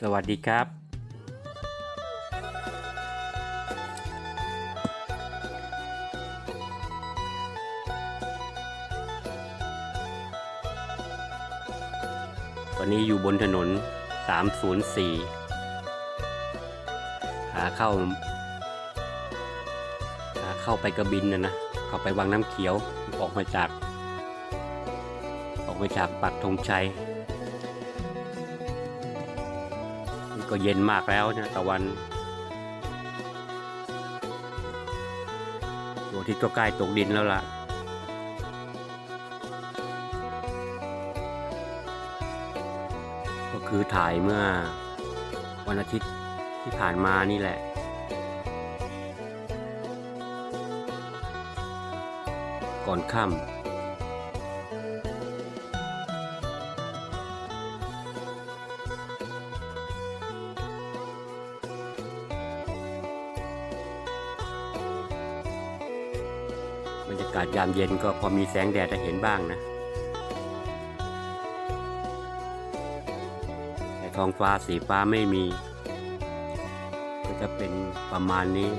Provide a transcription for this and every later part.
สวัสดีครับ ตอนนี้อยู่บนถนน 304ขาเข้าขาเข้าไปกระบินนะนะ เข้าไปวังน้ำเขียว ออกมาจาก ออกมาจากปักธงชัย ก็เย็นมากแล้วนะตะวันดวงอาทิตย์ก็ใกล้ตกดินแล้วล่ะก็คือถ่ายเมื่อวันอาทิตย์ที่ผ่านมานี่แหละก่อนค่ำากาศยามเย็นก็พอมีแสงแดดจะเห็นบ้างนะ แต่ท้องฟ้าสีฟ้าไม่มี ก็จะเป็นประมาณนี้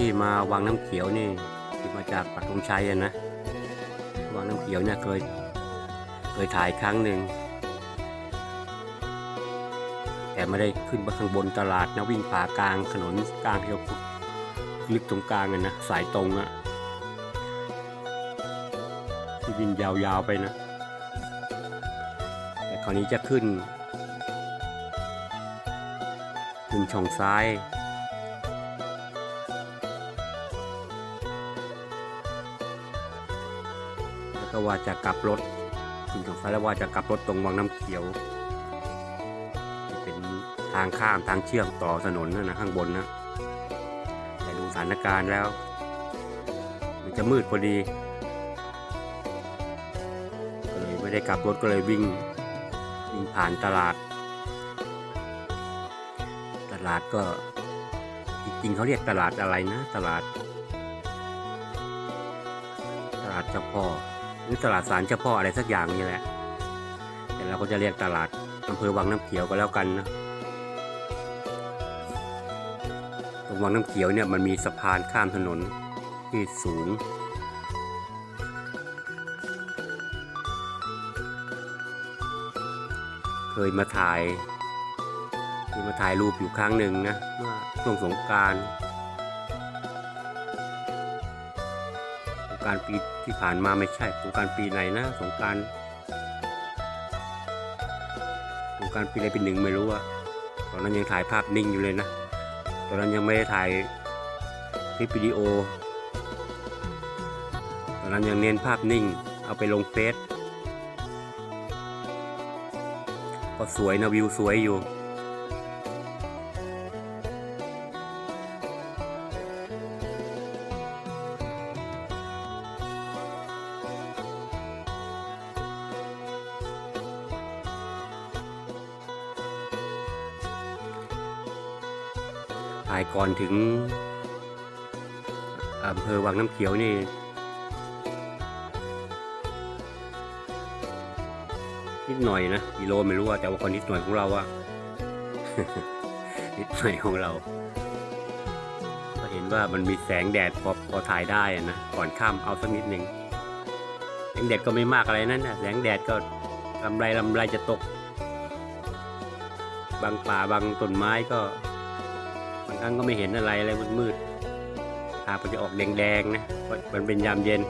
ที่มาวังน้ำเขียวนี่ที่มาจากปักธงชัยนะวังน้ำเขียวเนี่ยเคยเคยถ่ายครั้งหนึ่งแต่ไม่ได้ขึ้นไปข้างบนตลาดนะวิ่งผ่ากลางถนนกลางที่เราลึกตรงกลางอะนะสายตรงอะที่วิ่งยาวๆไปนะ แต่คราวนี้จะขึ้น ขึ้นช่องซ้าย ก็ว่าจะกลับรถคุณสงสัยแล้วว่าจะกลับรถตรงวังน้ำเขียวที่เป็นทางข้ามทางเชื่อมต่อถนนนะนะข้างบนนะแต่ดูสถานการณ์แล้ว มันจะมืดพอดีก็เลยไม่ได้กลับรถก็เลยวิ่งวิ่งผ่านตลาด ตลาดก็จริงๆเขาเรียกตลาดอะไรนะ ตลาด ตลาดเจ้าพ่อ หรือตลาดสารเจ้าพ่ออะไรสักอย่างนี่แหละ แต่เราก็จะเรียกตลาดอำเภอวังน้ำเขียวก็แล้วกันนะตรงวังน้ำเขียวเนี่ยมันมีสะพานข้ามถนนที่สูง เคยมาถ่ายเคยมาถ่ายรูปอยู่ครั้งหนึ่งนะเมื่อช่วงสงกราร การปีที่ผ่านมาไม่ใช่สงการปีไหนนะสงการสงการปีอะไรปีหนึ่งไม่รู้อะตอนนั้นยังถ่ายภาพนิ่งอยู่เลยนะ ตอนนั้นยังไม่ได้ถ่ายคลิปวิดีโอ ตอนนั้นยังเน้นภาพนิ่ง เอาไปลงเฟซก็สวยนะวิวสวยอยู่ อนถึงอำเภอวังน้ำเขียวนี่ นิดหน่อยนะกิโลไม่รู้ว่าแต่ว่าคนนิดหน่อยของเราอะนิดหน่อยของเรา ก็เห็นว่ามันมีแสงแดดพอพอถ่ายได้นะก่อนค่ำเอาสักนิดหนึ่งแสงแดดก็ไม่มากอะไรนั่นนะแสงแดดก็ลำไรลำไรจะตก บางป่าบางต้นไม้ก็ รั้งก็ไม่เห็นอะไรอะไรมืดๆภาพมันจะออกแดงๆนะเพราะมันเป็นยามเย็น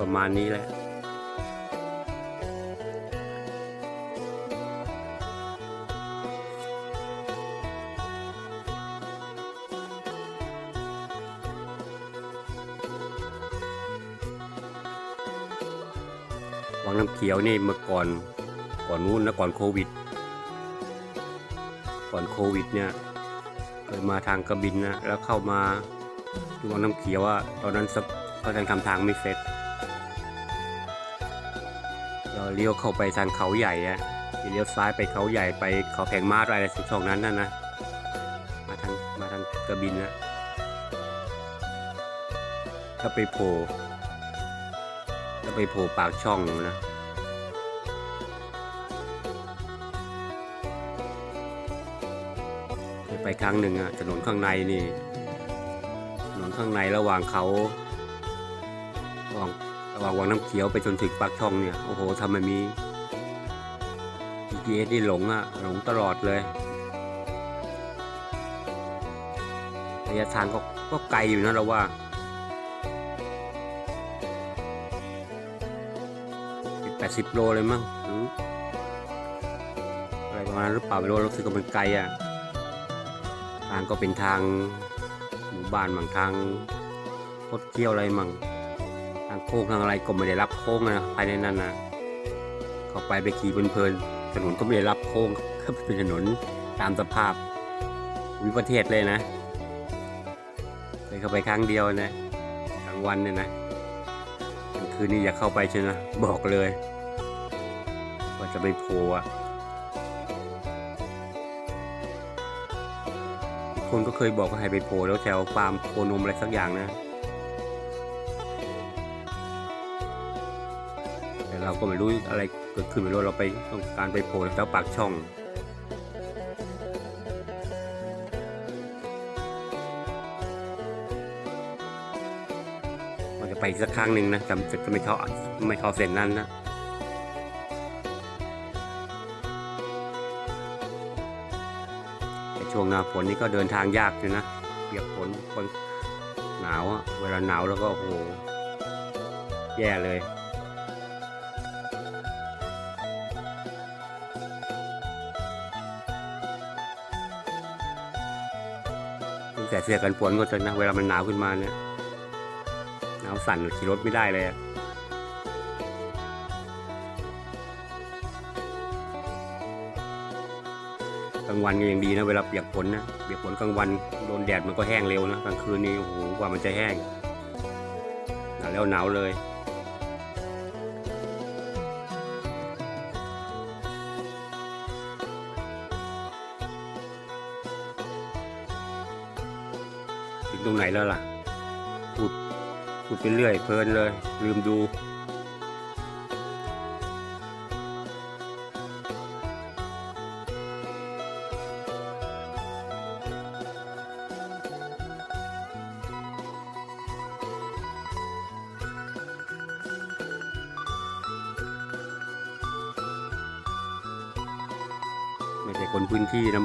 ประมาณนี้แหละวังน้ำเขียวนี่เมื่อก่อนก่อนนู้นนะก่อนโควิด ก่อนโควิดเนี่ย มาทางกระบินนะแล้วเข้ามาที่วังน้ำเขียวอะตอนนั้นสเขายังทำทางไม่เสร็จเราเลี้ยวเข้าไปทางเขาใหญ่อะเลี้ยวซ้ายไปเขาใหญ่ไปเขาแผงม้าอะไรสิช่องนั้นนะนะมาทางมาทางกระบินนะถ้าไปโผล่ถ้าไปโผล่ปากช่องนะ ไปครั้งหนึ่งอะถนนข้างในนี่ถนนข้างในระหว่างเขาระหว่างระหว่างวังน้ำเขียวไปจนถึงปากช่องเนี่ยโอ้โหทำไมมี GPS นี่หลงอะหลงตลอดเลยระยะทางก็ก็ไกลอยู่นะเราว่าแปดสิบโลเลยมั้งหรืออะไรประมาณนั้นหรือเปล่าไม่รู้รู้สึกว่ามันไกลอะ ทางก็เป็นทางหมู่บ้านมั่งทางคดเคี้ยวอะไรมั่งทางโค้งทางอะไรก็ไม่ได้รับโค้งนะภายในนั้นนะเข้าไปไปขี่เพลินๆถนนก็ไม่ได้รับโค้งก็เป็นถนนตามสภาพวิประเทศเลยนะเคยเข้าไปครั้งเดียวนะกลางวันเนี่ยนะกลางคืนนี่อย่าเข้าไปใช่ไหมบอกเลยว่าจะไปโผล่อะ คนก็เคยบอกว่าให้ไปโผล่แล้วแถวฟาร์มโคนมอะไรสักอย่างนะ แต่เราก็ไม่รู้อะไรเกิดขึ้นไม่รู้เราไปต้องการไปโผล่แถวปากช่องเราจะไปสักครั้งหนึ่งนะจำจะไม่เข้าไม่เข้าเส้นนั้นนะ วงหน้าฝนนี่ก็เดินทางยากอยู่นะ เปียกฝนหนาวอะเวลาหนาวแล้วก็โอ้โหแย่เลยตั้งแต่เสื้อกันฝนก็จะนะ เวลามันหนาวขึ้นมาเนี่ยหนาวสั่นขี่รถไม่ได้เลยอะ ลางวันก็ยังดีนะเวลาเปียกฝนนะเปียกฝนกลางวันโดนแดดมันก็แห้งเร็วนะกลางคืนนี่โอ้โหกว่ามันจะแห้งหนาวแล้วหนาวเลยถึงตรงไหนแล้วล่ะพูดพูดไปเรื่อยเพลินเลย ลืมดู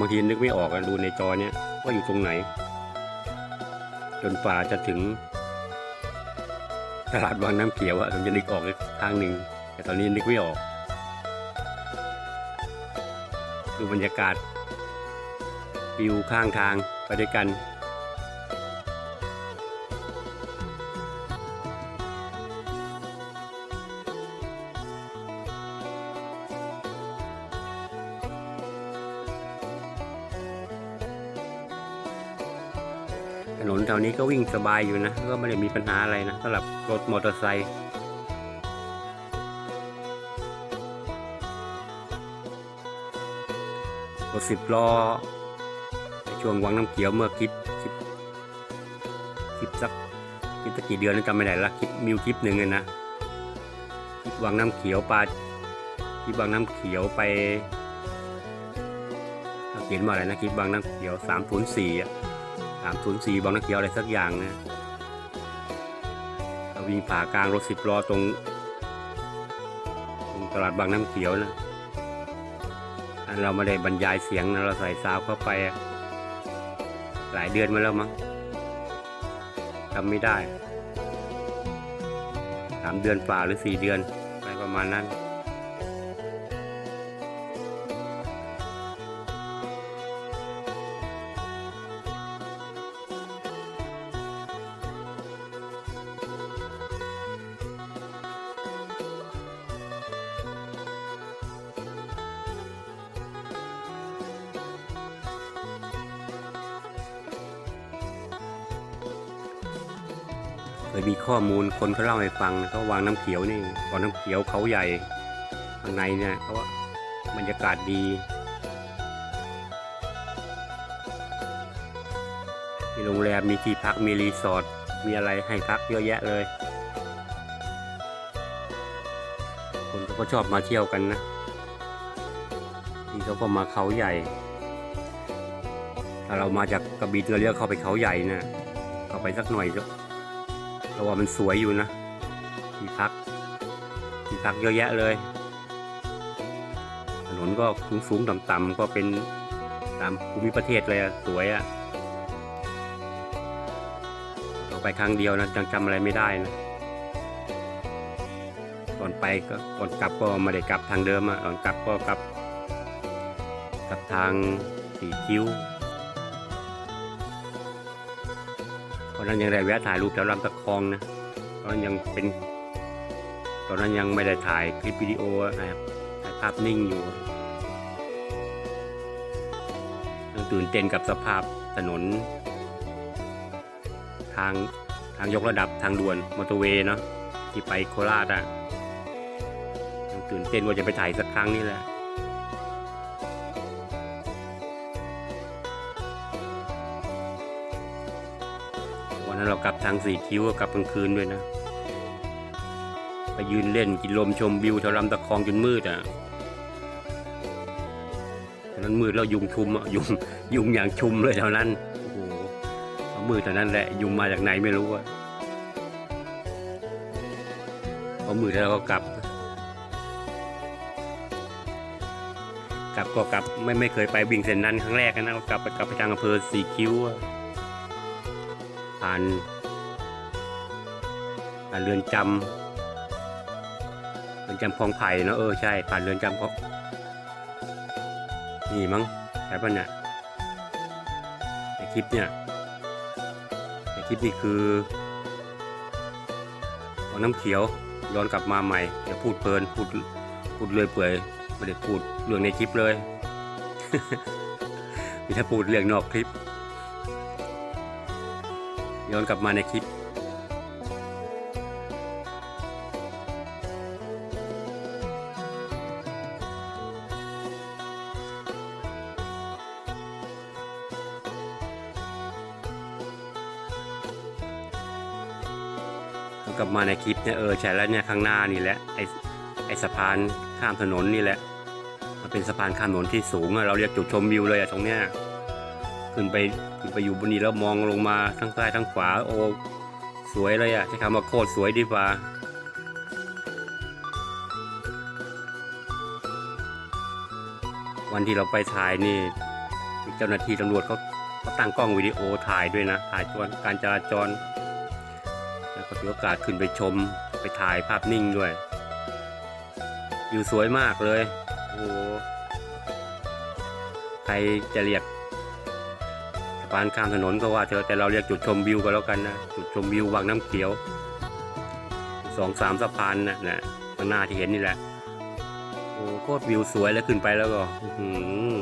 างทีนึกไม่ออกอะดูในจอเนี้ยว่าอยู่ตรงไหน จนป่าจะถึง ตลาดวังน้ำเขียวอะผมจะนึกออกอีกทางหนึ่งแต่ตอนนี้นึกไม่ออก ดูบรรยากาศวิวข้างทางไปด้วยกัน ก็วิ่งสบายอยู่นะ ก็ไม่ได้มีปัญหาอะไรนะสำหรับรถมอเตอร์ไซค์รถสิบล้อในช่วงวังน้ำเขียวเมื่อคลิปคลิปคลิปสักคลิปสักกี่เดือนแล้วจำไม่ได้ละคลิปมิวคลิปหนึ่งเลยนะคลิปวังน้ำเขียวปลาคลิปวังน้ำเขียวไปเขียนว่าอะไรนะคลิปวังน้ำเขียวสามศูนย์สี่อะามศูนย์สี่บางนักเขียวอะไรสักอย่างนะเราวิ่งผ่ากลางรถสิบล้อตรงตรงตลาดบางน้ำเขียวนะอันเราไม่ได้บรรยายเสียงนะเราใส่ซาวเข้าไป หลายเดือนมาแล้วมั้งจำไม่ได้สามเดือนฝ่าหรือสี่เดือนอะไรประมาณนั้น ยมีข้อมูลคนเขาเล่าให้ฟังเขาวางน้ำเขียวนี่ก่อนน้ำเขียวเขาใหญ่ข้างในเนี่ยเขาว่าบรรยากาศดีมีโรงแรมมีที่พักมีรีสอร์ทมีอะไรให้พักเยอะแยะเลย คนเขาก็ชอบมาเที่ยวกันนะที่เขาก็มาเขาใหญ่ถ้าเรามาจากกระบี่เราเลี้ยวเข้าไปเขาใหญ่นะเข้าไปสักหน่อย ก็เราว่ามันสวยอยู่นะที่พักที่พักเยอะแยะเลย ถนนก็สูงสูงๆต่ำๆก็เป็นตามภูมิประเทศเลยอะสวยอะเราไปครั้งเดียวนะจังจำอะไรไม่ได้นะก่อนไปก็ก่อนกลับก็ไม่ได้กลับทางเดิมอะก่อนกลับก็กลับกลับทางสีคิ้ว นนั้นยังได้แวะถ่ายรูปแถวลำตะคองนะ ตอนนั้นยังเป็น ตอนนั้นยังไม่ได้ถ่ายคลิปวิดีโอนะครับถ่ายภาพนิ่งอยู่ยังตื่นเต้นกับสภาพถนน ทางทางยกระดับทางด่วนมอเตอร์เวย์เนาะที่ไปโคราชอะ่ะยังตื่นเต้นว่าจะไปถ่ายสักครั้งนี่แหละ วันนั้นเรากลับทางสี่คิ้วกลับกลางคืนด้วยนะ ไปยืนเล่นกินลมชมวิวแถวลำตะคองจนมืดอะตอนนั้นมืดแล้วยุงชุมอะยุงยุงอย่างชุมเลยแถวนั้นโอ้โหพอมืดแถวนั้นแหละยุงมาจากไหนไม่รู้อะพอมืดแล้วเราก็กลับ กลับก็กลับไม่ไม่เคยไปวิ่งเส้นนั้นครั้งแรกนะก็กลับไปกลับไปทางอำเภอสีคิ้วอะ ผ่านผ่านเรือนจำเรือนจำคลองไผ่เนอะเออใช่ผ่านเรือนจำเขานี่มั้งใช่ปะเนี่ยในคลิปเนี่ยในคลิปนี้คือเอาน้ำเขียวย้อนกลับมาใหม่อย่าพูดเพลินพูดพูดเลยเปื่อยไม่ได้พูดเรื่องในคลิปเลย มีแค่พูดเรื่องนอกคลิป ย้อนกลับมาในคลิปกลับมาในคลิปเนี่ยเออใช่แล้วเนี่ยข้างหน้านี่แหละไอไอสะพานข้ามถนนนี่แหละ มันเป็นสะพานข้ามถนนที่สูงอะเราเรียกจุดชมวิวเลยอะตรงเนี้ย ขึ้นไปขึ้นไปอยู่บนนี้แล้วมองลงมาทั้งซ้ายทั้งขวาโอ้สวยเลยอะใช้คำว่าโคตรสวยดีกว่าวันที่เราไปถ่ายนี่เจ้าหน้าที่ตำรวจเขาเขาตั้งกล้องวิดีโอถ่ายด้วยนะ ถ่ายตัวการจราจร แล้วก็ถือโอกาสขึ้นไปชมไปถ่ายภาพนิ่งด้วยอยู่สวยมากเลย โอ้ใครจะเรียก สะพานข้ามถนนก็ว่าเถอะแต่เราเรียกจุดชมวิวก็แล้วกันนะจุดชมวิววังน้ำเขียวสองสามสะพานนะนะข้างหน้าที่เห็นนี่แหละโอ้โคตรวิวสวยแล้วขึ้นไปแล้วก็อืม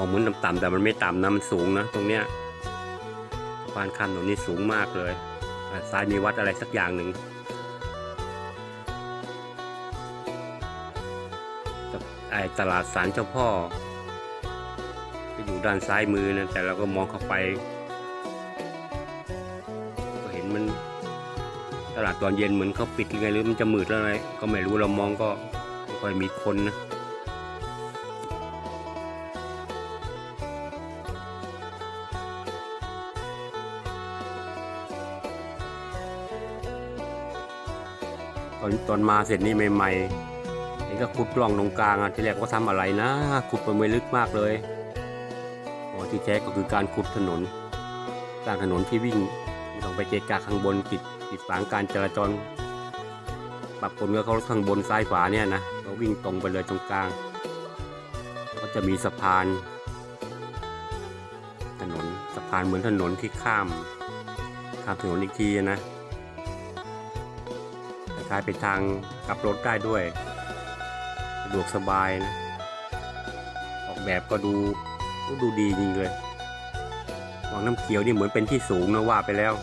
องเหมือนต่ำๆแต่มันไม่ต่ำนะมันสูงนะตรงเนี้ย สะพานข้ามถนนนี่สูงมากเลยซ้ายมีวัดอะไรสักอย่างหนึ่งไอตลาดสารเจ้าพ่อจะอยู่ด้านซ้ายมือนะแต่เราก็มองเข้าไป ก็เห็นมันตลาดตอนเย็นเหมือนเขาปิดหรือไงหรือมันจะมืดแล้วอะไรก็ไม่รู้เรามองก็ไม่ค่อยมีคนนะ ตอนมาเสร็จนี่ใหม่ๆนี่ก็ขุดร่องตรงกลางอะที่แรกว่าทำอะไรนะขุดไปไม่ลึกมากเลยอ๋อที่แท้ก็คือการขุดถนนสร้างถนนที่วิ่งไม่ต้องไปเกะกะข้างบนกิดกิดขวางการจราจรปรับคนก็เขาข้างบนซ้ายขวาเนี่ยนะเราวิ่งตรงไปเลยตรงกลาง ก็จะมีสะพาน ถนนสะพานเหมือนถนนที่ข้ามข้ามถนนอีกทีนะ คกลายเป็นทางกลับรถได้ด้วยสะดวกสบายนะออกแบบก็ดูดูดีจริงเลยวังน้ำเขียวนี่เหมือนเป็นที่สูงนะว่าไปแล้ว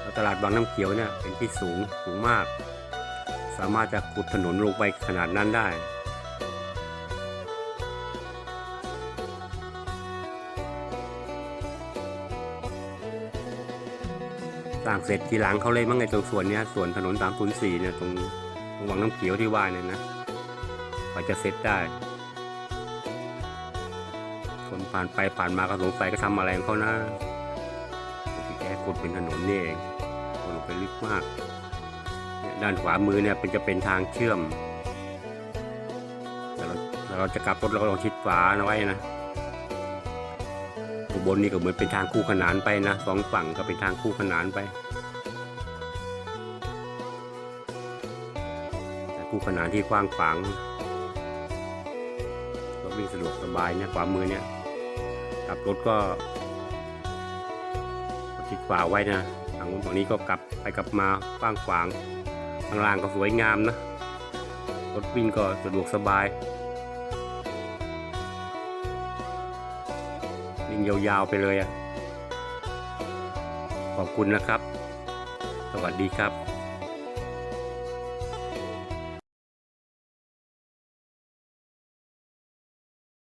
แล้วตลาดวังน้ำเขียวเนี่ยเป็นที่สูงสูงมาก สามารถจะขุดถนนลงไปขนาดนั้นได้ สร้างเสร็จทีหลังเขาเลยมั้งไงตรงส่วนเนี้ยส่วนถนน 304 เนี่ยตรงตรงวังน้ำเขียวที่ว่าเนี่ยนะกว่าจะเสร็จได้ คนผ่านไปผ่านมาก็สงสัยก็ทำอะไรของเขานะที่แกขุดเป็นถนนนี่เองขุดลงไปลึกมาก ด้านขวามือเนี่ยเป็นจะเป็นทางเชื่อม แต่เราเราจะกลับรถเราก็ลองชิดขวาเอาไว้นะ บลนี่ก็เหมือนเป็นทางคู่ขนานไปนะสองฝั่งก็เป็นทางคู่ขนานไปคู่ขนานที่กว้างขวางรถวิ่งสะดวกสบายเนี่ยขวามือเนี่ยกลับรถก็ชิดขวาไว้นะทางนู้นฝั่งนี้ก็กลับไปกลับมากว้างขวางข้างล่างก็สวยงามนะรถวิ่งก็สะดวกสบาย ยาวๆไปเลยอะขอบคุณนะครับ สวัสดีครับ